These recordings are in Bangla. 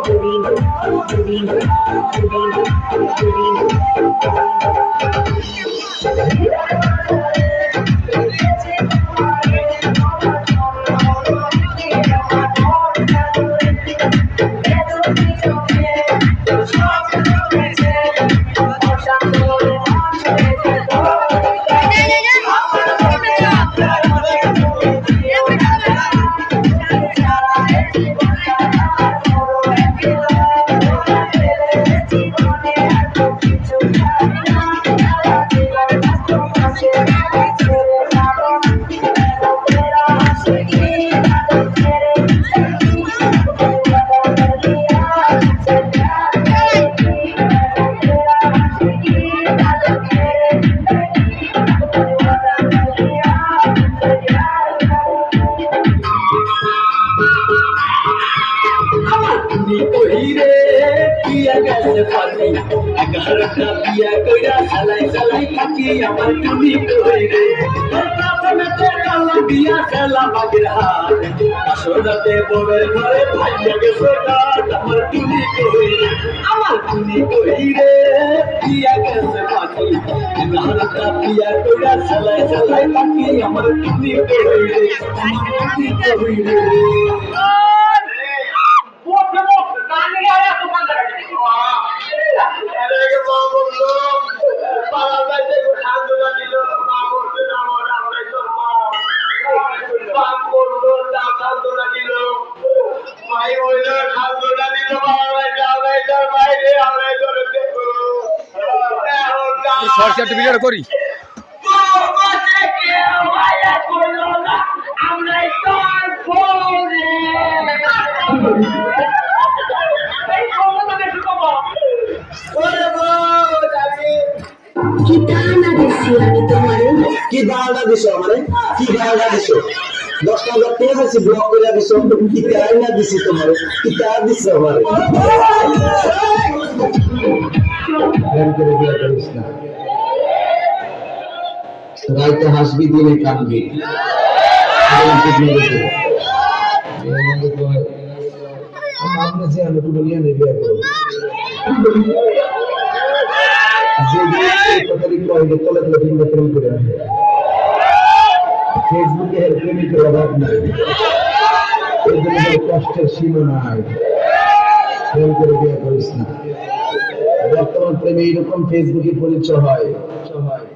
তুমি পিয়া গেছে পানি বিয়া থাকি আমার তুমি কহিরে বিয়া খেলা বাগের হাত গেছে কাঠ আমার তুমি কহিরে আমার তুমি কহিরে পিয়া গেছে পানি বিয়া কইরা সালাই সালাই থাকি আমার তুমি কহিরে আমার তুমি কহিরে শর্ট সার্টিফিকেট করি। কি আমি তোমারে দিছো আমারে? কি দিছো? দশ টাকা পেয়ে গেছি ব্লক করে দিছো। কি তাই না দিছি তোমারে? কি দিছো আমারে? রাইতে হাসবি দিনে এরকম তো আপনি যে আমি তো বলিয়া নেবে ফেসবুকে প্রেমিকের অভাব নাই। কষ্টের সীমা নাই। প্রেম করে বিয়ে করিস না। বর্তমান প্রেমে এইরকম ফেসবুকে পরিচয় হয়।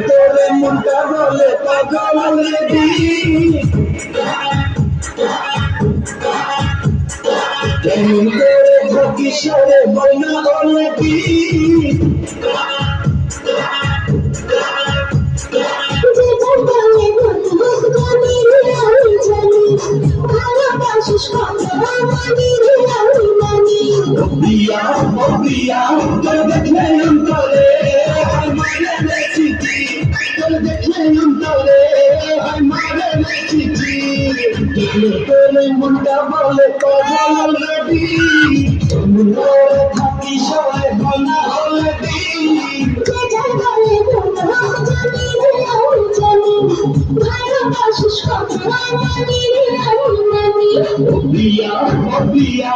তোরে মনটা বলে পাগল রে কেমন করে কিশোরে বইনা বলে দি যে জঙ্গলে ঘুরতে ঘুরতে আমি রে আমি মনটা বলে পাগল রে দি তোর থাকি সবাই বনা হলে দি দিয়া দিয়া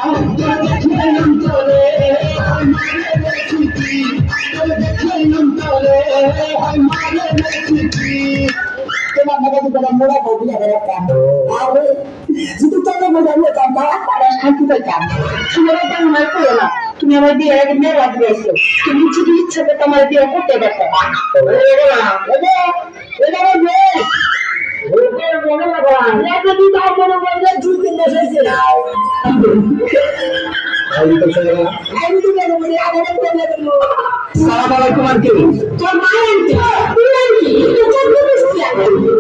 তোমার মনে তোমার মোড়া বদলে বেড়াতাম আর যদি তোমার মনে হতাম তারা তারা শান্তি পেতাম তোমার তো মনে করো না। তুমি আমার বিয়ে আগে মেয়ে রাখবে এসো তুমি যদি ইচ্ছা করতে আমার বিয়ে করতে দেখো। সালাম আলাইকুম আন্টি। তোর মা আনতে তুই আনতে তুই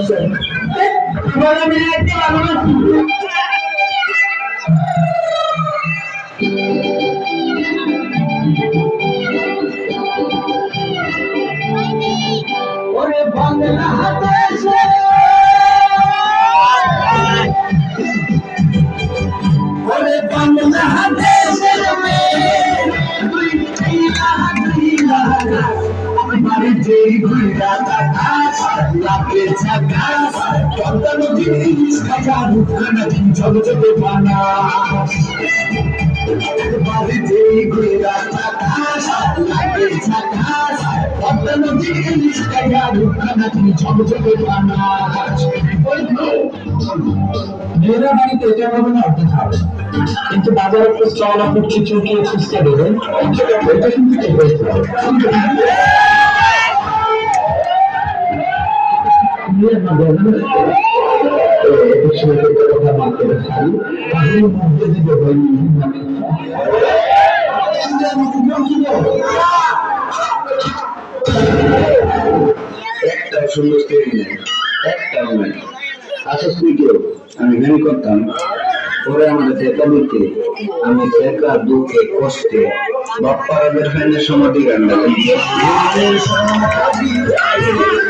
করছেন। লাগে ঝাকাস পদ্মা নদীর ইলিশ কাঁচা রূপখানা দিন ঝকঝকে পানা। বাড়িতেই ঘুরা থাকাস লাগে ঝাকাস পদ্মা নদীর ইলিশ কাঁচা রূপখানা দিন ঝকঝকে পানা। মেয়েরা বাড়িতে এটা হবে না অর্থ খাবে। কিন্তু বাজারে একটু চল কিছু গিয়ে খুঁজতে দেবেন এটা কিন্তু আসস কেউ আমি গান করতাম পরে আমাদের দিতে আমি দেখা দুঃখে কষ্টে বাপ্পারাদের ফ্যানের সমাধি সেটা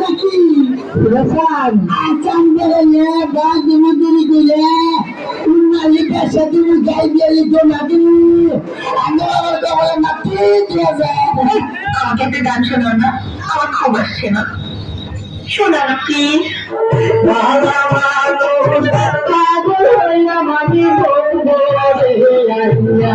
ওই ষোলো চাঁদা মন এবার কি বলো তোমার মধ্যে কিনে আছি। তুই দেওয়া দিও না, আমার খুব আসছে শোনা না প্লিজ পাগল হইলাম আমি বলব, রে আইয়া।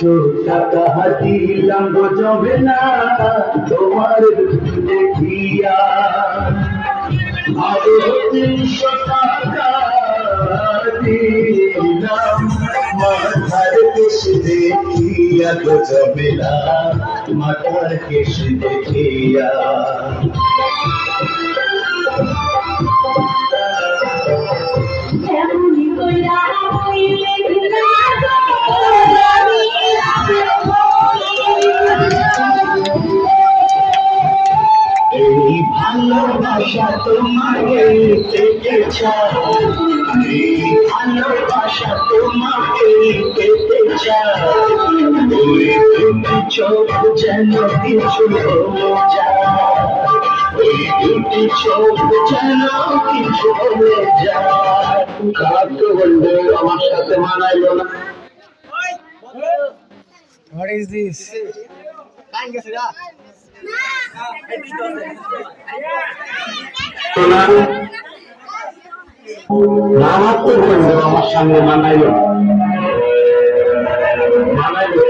পাঁচশো না তোমার দেখিয়া আরও তিনশো টাকা দিলাম মাথার কেশ দেখিয়া গো না মাথার কেশ কইরা হইলে চাই এই ভালোবাসা তোমাকে পেতে চাই ওই দুটি চোখ যেন কিছু হয়ে যায় ওই দুটি চোখ যেন কিছু হয়ে যায় কাকে বলবে আমার সাথে মানাইলো না What is this? মারাত্মক বলবে আমার সামনে মানাইল মানাইলো